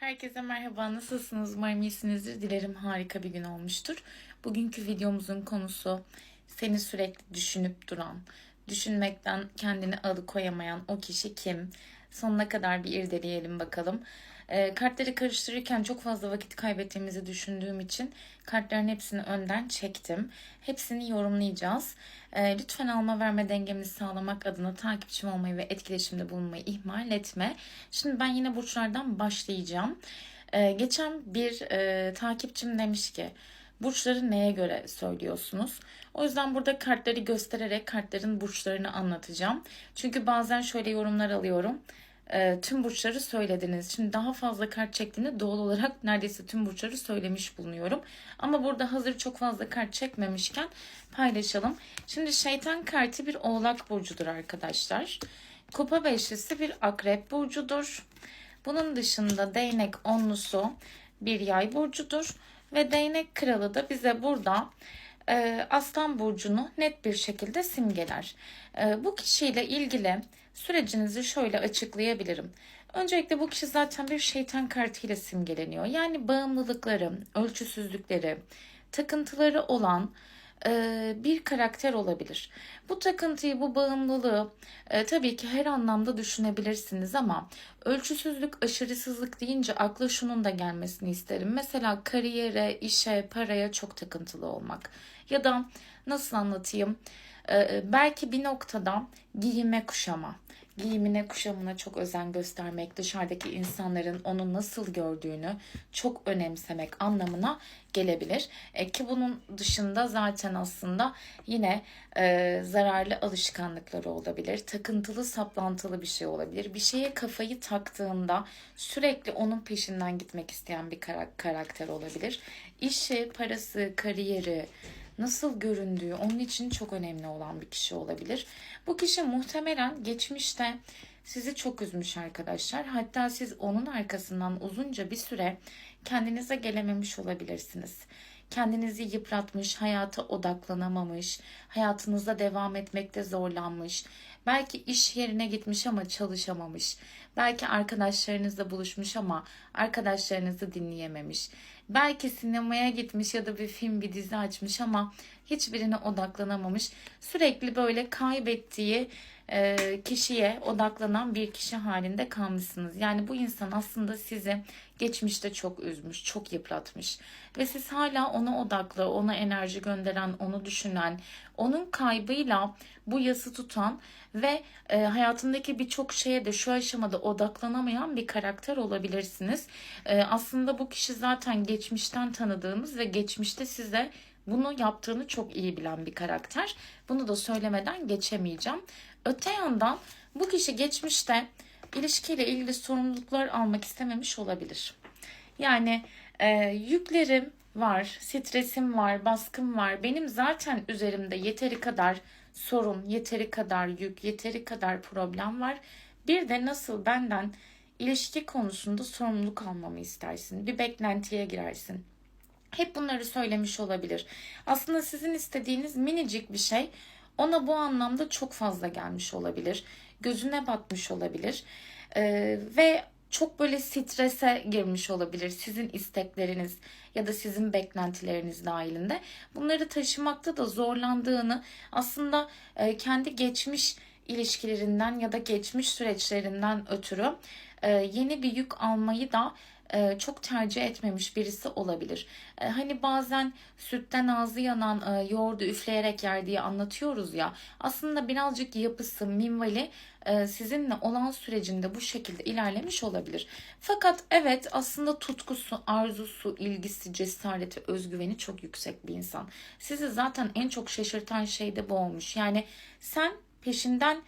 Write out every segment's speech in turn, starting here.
Herkese merhaba, nasılsınız? Umarım iyisinizdir. Dilerim harika bir gün olmuştur. Bugünkü videomuzun konusu seni sürekli düşünüp duran, düşünmekten kendini alıkoyamayan o kişi kim? Sonuna kadar bir irdeleyelim bakalım. E, kartları karıştırırken çok fazla vakit kaybettiğimizi düşündüğüm için kartların hepsini önden çektim. Hepsini yorumlayacağız. E, lütfen alma verme dengemizi sağlamak adına takipçim olmayı ve etkileşimde bulunmayı ihmal etme. Şimdi ben yine burçlardan başlayacağım. E, geçen bir e, takipçim demiş ki burçları neye göre söylüyorsunuz? O yüzden burada kartları göstererek kartların burçlarını anlatacağım. Çünkü bazen şöyle yorumlar alıyorum e, tüm burçları söylediniz. Şimdi daha fazla kart çektiğinde doğal olarak neredeyse tüm burçları söylemiş bulunuyorum. Ama burada hazır çok fazla kart çekmemişken paylaşalım. Şimdi şeytan kartı bir oğlak burcudur arkadaşlar. Kupa beşlisi bir akrep burcudur. Bunun dışında değnek onlusu bir yay burcudur. Ve değnek kralı da bize burada e, Aslan Burcu'nu net bir şekilde simgeler. E, bu kişiyle ilgili sürecinizi şöyle açıklayabilirim. Öncelikle bu kişi zaten bir şeytan kartıyla simgeleniyor. Yani bağımlılıkları, ölçüsüzlükleri, takıntıları olan e, bir karakter olabilir. Bu takıntıyı, bu bağımlılığı e, tabii ki her anlamda düşünebilirsiniz ama ölçüsüzlük, aşırısızlık deyince akla şunun da gelmesini isterim. Mesela kariyere, işe, paraya çok takıntılı olmak ya da nasıl anlatayım? E, belki bir noktada giyime kuşama giyimine, kuşamına çok özen göstermek, dışarıdaki insanların onu nasıl gördüğünü çok önemsemek anlamına gelebilir. E, ki bunun dışında zaten aslında yine e, zararlı alışkanlıkları olabilir. Takıntılı, saplantılı bir şey olabilir. Bir şeye kafayı taktığında sürekli onun peşinden gitmek isteyen bir karakter olabilir. İşi, parası, kariyeri, nasıl göründüğü onun için çok önemli olan bir kişi olabilir. Bu kişi muhtemelen geçmişte sizi çok üzmüş arkadaşlar. Hatta siz onun arkasından uzunca bir süre kendinize gelememiş olabilirsiniz. Kendinizi yıpratmış, hayata odaklanamamış, hayatınızda devam etmekte zorlanmış, belki iş yerine gitmiş ama çalışamamış, belki arkadaşlarınızla buluşmuş ama arkadaşlarınızı dinleyememiş, belki sinemaya gitmiş ya da bir film, bir dizi açmış ama hiçbirine odaklanamamış, sürekli böyle kaybettiği e, kişiye odaklanan bir kişi halinde kalmışsınız. Yani bu insan aslında sizi geçmişte çok üzmüş, çok yıpratmış ve siz hala ona odaklı, ona enerji gönderen, onu düşünen, onun kaybıyla bu yası tutan ve e, hayatındaki birçok şeye de şu aşamada odaklanamayan bir karakter olabilirsiniz. E, aslında bu kişi zaten geçmişten tanıdığınız ve geçmişte size bunu yaptığını çok iyi bilen bir karakter. Bunu da söylemeden geçemeyeceğim. Öte yandan bu kişi geçmişte ilişkiyle ilgili sorumluluklar almak istememiş olabilir. Yani e, yüklerim var, stresim var, baskım var. Benim zaten üzerimde yeteri kadar sorun, yeteri kadar yük, yeteri kadar problem var. Bir de nasıl benden ilişki konusunda sorumluluk almamı istersin. Bir beklentiye girersin. Hep bunları söylemiş olabilir. Aslında sizin istediğiniz minicik bir şey ona bu anlamda çok fazla gelmiş olabilir. Gözüne batmış olabilir. Ee, ve çok böyle strese girmiş olabilir sizin istekleriniz ya da sizin beklentileriniz dahilinde. Bunları taşımakta da zorlandığını aslında e, kendi geçmiş ilişkilerinden ya da geçmiş süreçlerinden ötürü e, yeni bir yük almayı da çok tercih etmemiş birisi olabilir. E, hani bazen sütten ağzı yanan e, yoğurdu üfleyerek yer diye anlatıyoruz ya. Aslında birazcık yapısı, minvali sizinle olan sürecinde bu şekilde ilerlemiş olabilir. Fakat evet aslında tutkusu, arzusu, ilgisi, cesareti, özgüveni çok yüksek bir insan. Sizi zaten en çok şaşırtan şey de bu olmuş. Yani sen peşinden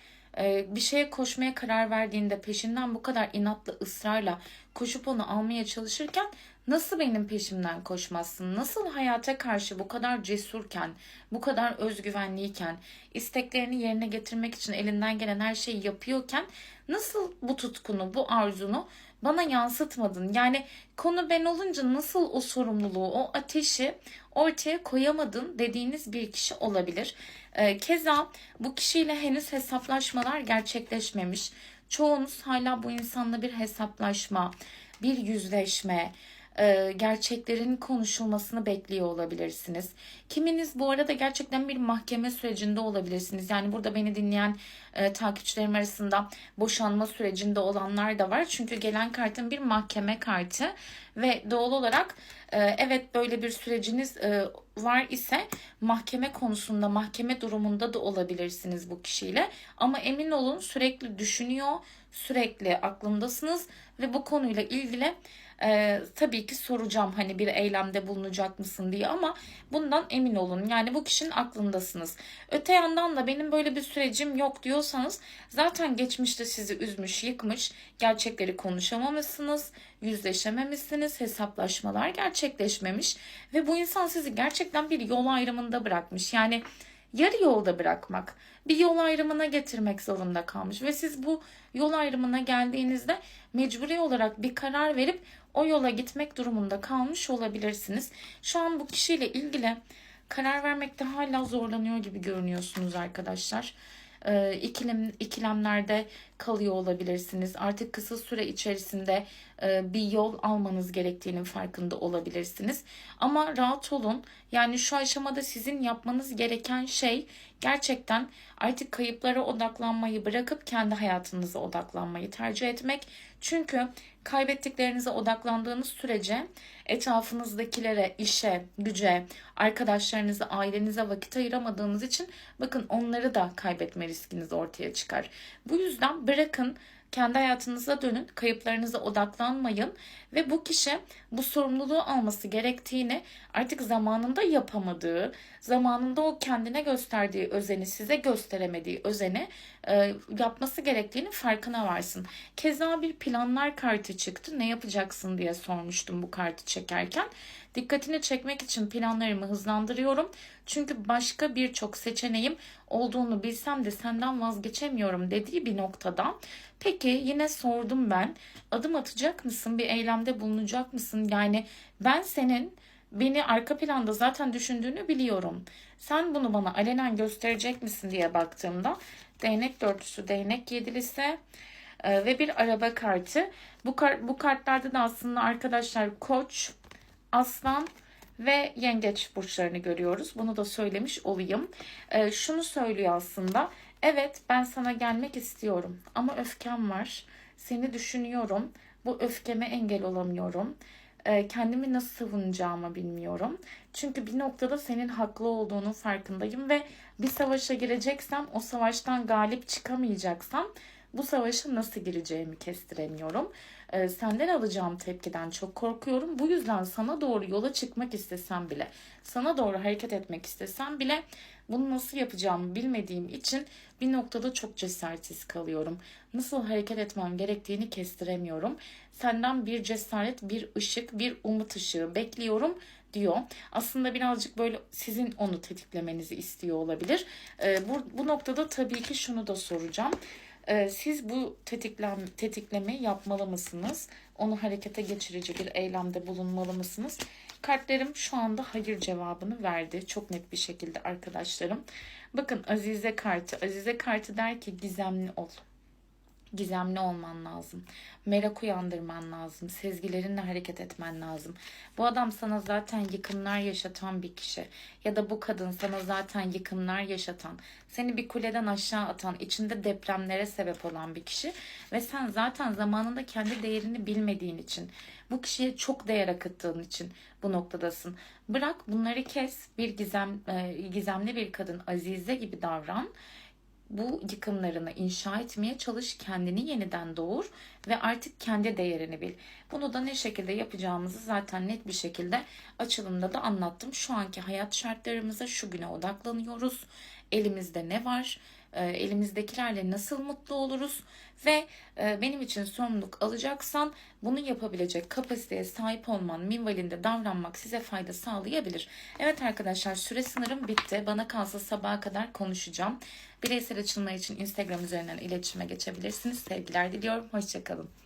bir şeye koşmaya karar verdiğinde peşinden bu kadar inatla ısrarla koşup onu almaya çalışırken nasıl benim peşimden koşmazsın? Nasıl hayata karşı bu kadar cesurken, bu kadar özgüvenliyken, isteklerini yerine getirmek için elinden gelen her şeyi yapıyorken nasıl bu tutkunu, bu arzunu bana yansıtmadın? Yani konu ben olunca nasıl o sorumluluğu, o ateşi ortaya koyamadın dediğiniz bir kişi olabilir. Ee, keza bu kişiyle henüz hesaplaşmalar gerçekleşmemiş. Çoğunuz hala bu insanla bir hesaplaşma, bir yüzleşme, e, gerçeklerin konuşulmasını bekliyor olabilirsiniz. Kiminiz bu arada gerçekten bir mahkeme sürecinde olabilirsiniz. Yani burada beni dinleyen e, takipçilerim arasında boşanma sürecinde olanlar da var. Çünkü gelen kartın bir mahkeme kartı ve doğal olarak e, evet böyle bir süreciniz e, var ise mahkeme konusunda, mahkeme durumunda da olabilirsiniz bu kişiyle. Ama emin olun sürekli düşünüyor, sürekli aklındasınız ve bu konuyla ilgili e, tabii ki soracağım hani bir eylemde bulunacak mısın diye ama bundan emin olun. Yani bu kişinin aklındasınız. Öte yandan da benim böyle bir sürecim yok diyorsanız zaten geçmişte sizi üzmüş, yıkmış, gerçekleri konuşamamışsınız, yüzleşememişsiniz, hesaplaşmalar gerçekleşmemiş ve bu insan sizi gerçekten bir yol ayrımında bırakmış. Yani yarı yolda bırakmak, bir yol ayrımına getirmek zorunda kalmış ve siz bu yol ayrımına geldiğinizde mecburi olarak bir karar verip o yola gitmek durumunda kalmış olabilirsiniz. Şu an bu kişiyle ilgili karar vermekte hala zorlanıyor gibi görünüyorsunuz arkadaşlar. Ee, ikilem, ikilemlerde kalıyor olabilirsiniz. Artık kısa süre içerisinde e, bir yol almanız gerektiğinin farkında olabilirsiniz. Ama rahat olun. Yani şu aşamada sizin yapmanız gereken şey gerçekten artık kayıplara odaklanmayı bırakıp kendi hayatınıza odaklanmayı tercih etmek. Çünkü kaybettiklerinize odaklandığınız sürece etrafınızdakilere, işe, güce, arkadaşlarınıza, ailenize vakit ayıramadığınız için bakın onları da kaybetme riskiniz ortaya çıkar. Bu yüzden bırakın kendi hayatınıza dönün, kayıplarınıza odaklanmayın ve bu kişi bu sorumluluğu alması gerektiğini artık zamanında yapamadığı, zamanında o kendine gösterdiği özeni size gösteremediği özeni e, yapması gerektiğini farkına varsın. Keza bir planlar kartı çıktı. Ne yapacaksın diye sormuştum bu kartı çekerken. Dikkatini çekmek için planlarımı hızlandırıyorum. Çünkü başka birçok seçeneğim olduğunu bilsem de senden vazgeçemiyorum dediği bir noktada. Peki yine sordum ben. Adım atacak mısın? Bir eylemde bulunacak mısın? Yani ben senin beni arka planda zaten düşündüğünü biliyorum. Sen bunu bana alenen gösterecek misin diye baktığımda değnek dörtlüsü, değnek yedilisi e, ve bir araba kartı. Bu, kar, bu kartlarda da aslında arkadaşlar koç, aslan ve yengeç burçlarını görüyoruz. Bunu da söylemiş olayım. E, şunu söylüyor aslında. Evet ben sana gelmek istiyorum ama öfkem var. Seni düşünüyorum. Bu öfkeme engel olamıyorum. Kendimi nasıl savunacağımı bilmiyorum. Çünkü bir noktada senin haklı olduğunun farkındayım ve bir savaşa gireceksem o savaştan galip çıkamayacaksam bu savaşa nasıl gireceğimi kestiremiyorum. Ee, senden alacağım tepkiden çok korkuyorum. Bu yüzden sana doğru yola çıkmak istesem bile, sana doğru hareket etmek istesem bile bunu nasıl yapacağımı bilmediğim için bir noktada çok cesaretsiz kalıyorum. Nasıl hareket etmem gerektiğini kestiremiyorum. Senden bir cesaret, bir ışık, bir umut ışığı bekliyorum diyor. Aslında birazcık böyle sizin onu tetiklemenizi istiyor olabilir. Ee, bu, bu noktada tabii ki şunu da soracağım. Ee, siz bu tetiklem, tetikleme yapmalı mısınız? Onu harekete geçirici bir eylemde bulunmalı mısınız? Kartlarım şu anda hayır cevabını verdi. Çok net bir şekilde arkadaşlarım. Bakın Azize kartı. Azize kartı der ki gizemli ol gizemli olman lazım. Merak uyandırman lazım. Sezgilerinle hareket etmen lazım. Bu adam sana zaten yıkımlar yaşatan bir kişi. Ya da bu kadın sana zaten yıkımlar yaşatan, seni bir kuleden aşağı atan, içinde depremlere sebep olan bir kişi. Ve sen zaten zamanında kendi değerini bilmediğin için, bu kişiye çok değer akıttığın için bu noktadasın. Bırak bunları kes. Bir gizem, e, gizemli bir kadın Azize gibi davran bu yıkımlarını inşa etmeye çalış, kendini yeniden doğur ve artık kendi değerini bil. Bunu da ne şekilde yapacağımızı zaten net bir şekilde açılımda da anlattım. Şu anki hayat şartlarımıza şu güne odaklanıyoruz. Elimizde ne var? E, elimizdekilerle nasıl mutlu oluruz ve e, benim için sorumluluk alacaksan bunu yapabilecek kapasiteye sahip olman, minvalinde davranmak size fayda sağlayabilir. Evet arkadaşlar süre sınırım bitti. Bana kalsa sabaha kadar konuşacağım. Bireysel açılma için Instagram üzerinden iletişime geçebilirsiniz. Sevgiler diliyorum. Hoşçakalın.